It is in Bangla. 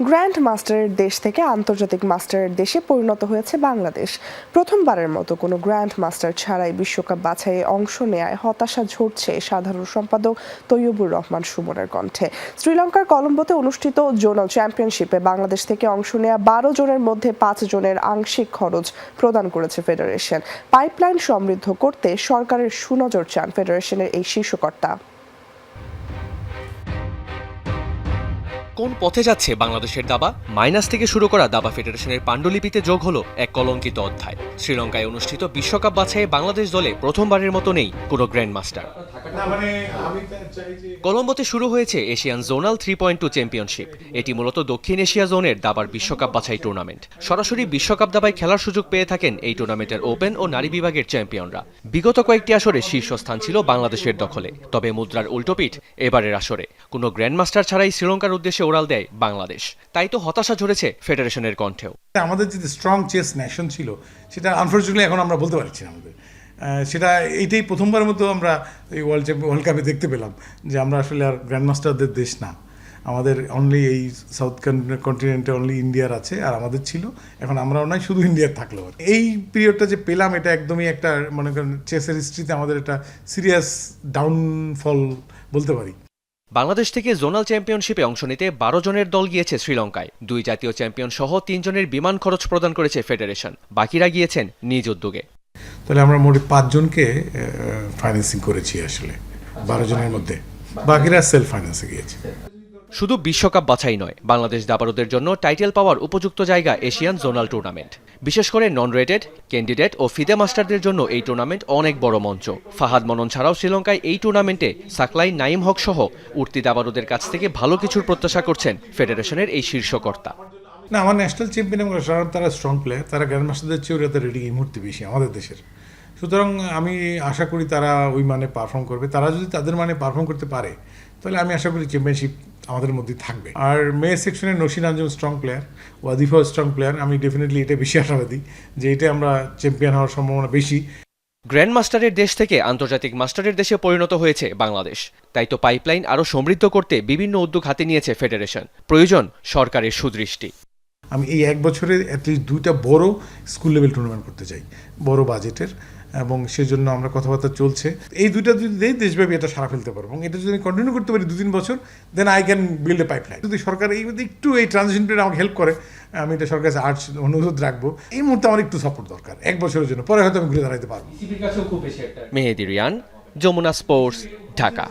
গ্র্যান্ড মাস্টারের দেশ থেকে আন্তর্জাতিক মাস্টারের দেশে পরিণত হয়েছে বাংলাদেশ। প্রথমবারের মতো কোনো গ্র্যান্ড মাস্টার ছাড়াই বিশ্বকাপ বাছাইয়ে অংশ নেয় হতাশা ঝরছে সাধারণ সম্পাদক তৈয়বুর রহমান সুমনের কণ্ঠে। শ্রীলঙ্কার কলম্বোতে অনুষ্ঠিত জোনাল চ্যাম্পিয়নশিপে বাংলাদেশ থেকে অংশ নেয়া বারো জনের মধ্যে পাঁচ জনের আংশিক খরচ প্রদান করেছে ফেডারেশন। পাইপলাইন সমৃদ্ধ করতে সরকারের সুনজর চান ফেডারেশনের এই শীর্ষকর্তা। কোন পথে যাচ্ছে বাংলাদেশের দাবা? মাইনাস থেকে শুরু করা দাবা ফেডারেশনের পাণ্ডুলিপিতে যোগ হলো এক কলঙ্কিত অধ্যায়। শ্রীলঙ্কায় অনুষ্ঠিত বিশ্বকাপ বাছাইয়ে বাংলাদেশ দলে প্রথমবারের মতো নেই কোনো গ্র্যান্ড মাস্টার কলম্বোতে শুরু হয়েছে Asian zonal three point two championship. এটি মূলত দক্ষিণ এশিয়া জোনের দাবার বিশ্বকাপ বাছাই টুর্নামেন্ট। সরাসরি বিশ্বকাপ দাবায় খেলার সুযোগ পেয়ে থাকেন এই টুর্নামেন্টের ওপেন ও নারী বিভাগের চ্যাম্পিয়নরা। বিগত কয়েকটি আসরে শীর্ষস্থান ছিল বাংলাদেশের দখলে। তবে মুদ্রার উল্টোপিঠ এবারের আসরে। কোনো গ্র্যান্ডমাস্টার ছাড়াই শ্রীলঙ্কার উদ্দেশ্যে ওড়াল দেয় বাংলাদেশ। তাই তো হতাশা ঝরেছে ফেডারেশনের কণ্ঠেও। আমাদের যে স্ট্রং চেস ন্যাশন ছিল, সেটা আনফর্চুনেটলি এখন আমরা বলতে পারছি না আমাদের। সেটা এইটাই প্রথমবারের মতো আমরা এই ওয়ার্ল্ড চ্যাম্পিয়ন ওয়ার্ল্ড কাপে দেখতে পেলাম যে আমরা আসলে আর গ্র্যান্ডমাস্টারদের দেশ না। আমাদের অনলি এই সাউথ কন্টিনেন্টে অনলি ইন্ডিয়ার আছে আর আমাদের ছিল। এখন আমরাও নাই শুধু ইন্ডিয়ার থাকল এই পিরিয়ডটা যে পেলাম, এটা একদমই একটা, মনে করেন চেসের হিস্ট্রিতে আমাদের একটা সিরিয়াস ডাউনফল বলতে পারি। বাংলাদেশ থেকে জোনাল চ্যাম্পিয়নশিপে অংশ নিতে বারো জনের দল গিয়েছে শ্রীলঙ্কায়। দুই জাতীয় চ্যাম্পিয়ন সহ তিনজনের বিমান খরচ প্রদান করেছে ফেডারেশন। বাকিরা গিয়েছেন নিজ উদ্যোগে। তাহলে আমরা মোট পাঁচজনকে ফাইন্যান্সিং করেছি আসলে। বারো জনের মধ্যে। বাকিরা সেলফ ফাইন্যান্সে গিয়েছে। শুধু বিশ্বকাপ বাছাই নয় বাংলাদেশ দাবারুদের জন্য টাইটেল পাওয়ার উপযুক্ত জায়গা এশিয়ান জোনাল টুর্নামেন্ট বিশেষ করে নন রেটেড ক্যান্ডিডেট ও ফিদে মাস্টারদের জন্য এই টুর্নামেন্ট অনেক বড় মঞ্চ। ফাহাদ মনন ছাড়াও শ্রীলঙ্কায় এই টুর্নামেন্টে সাকলাই নাইম হক সহ উর্তি দাবারুদের কাছ থেকে ভালো কিছুর প্রত্যাশা করছেন ফেডারেশনের এই শীর্ষকর্তা। না, আমার ন্যাশনাল চ্যাম্পিয়ন এবং তারা স্ট্রং প্লেয়ার তারা গ্র্যান্ড মাস্টারদের চেয়েও যাতে রেডি এই মুহূর্তে বেশি, আমাদের দেশের। সুতরাং আমি আশা করি তারা ওই মানে পারফর্ম করবে। তারা যদি তাদের মানে পারফর্ম করতে পারে, তাহলে আমি আশা করি চ্যাম্পিয়নশিপ আমাদের মধ্যে থাকবে। আর মেয়ে সেকশনে নসিন আঞ্জুম স্ট্রং প্লেয়ার ওয়াদিফাও স্ট্রং প্লেয়ার আমি ডেফিনেটলি এটা বেশি আশাবাদী যে এটা আমরা চ্যাম্পিয়ন হওয়ার সম্ভাবনা বেশি। গ্র্যান্ড মাস্টারের দেশ থেকে আন্তর্জাতিক মাস্টারের দেশে পরিণত হয়েছে বাংলাদেশ। তাই তো পাইপলাইন আরও সমৃদ্ধ করতে বিভিন্ন উদ্যোগ হাতে নিয়েছে ফেডারেশন প্রয়োজন সরকারের সুদৃষ্টি। আমি এই এক বছরে অ্যাটলিস্ট দুইটা বড় স্কুল লেভেল টুর্নামেন্ট করতে চাই, বড় বাজেটের এবং সেজন্য আমরা কথাবার্তা চলছে। এই দুইটা যদি দেই, দেশব্যাপী এটা সারা ফেলতে পারব। এবং এটা যদি কন্টিনিউ করতে পারি দু তিন বছর then I can build a pipeline যদি সরকার এই একটু এই ট্রানজিশন পিরিয়ড আমাকে হেল্প করে, আমি এটা সরকার কাছে আর্টস অনুরোধ রাখব। এই মুহূর্তে আমার একটু সাপোর্ট দরকার, এক বছরের জন্য। পরে হয়তো আমি ঘুরে দাঁড়াতে পারব। মেহেদি রিয়ান, যমুনা স্পোর্টস ঢাকা।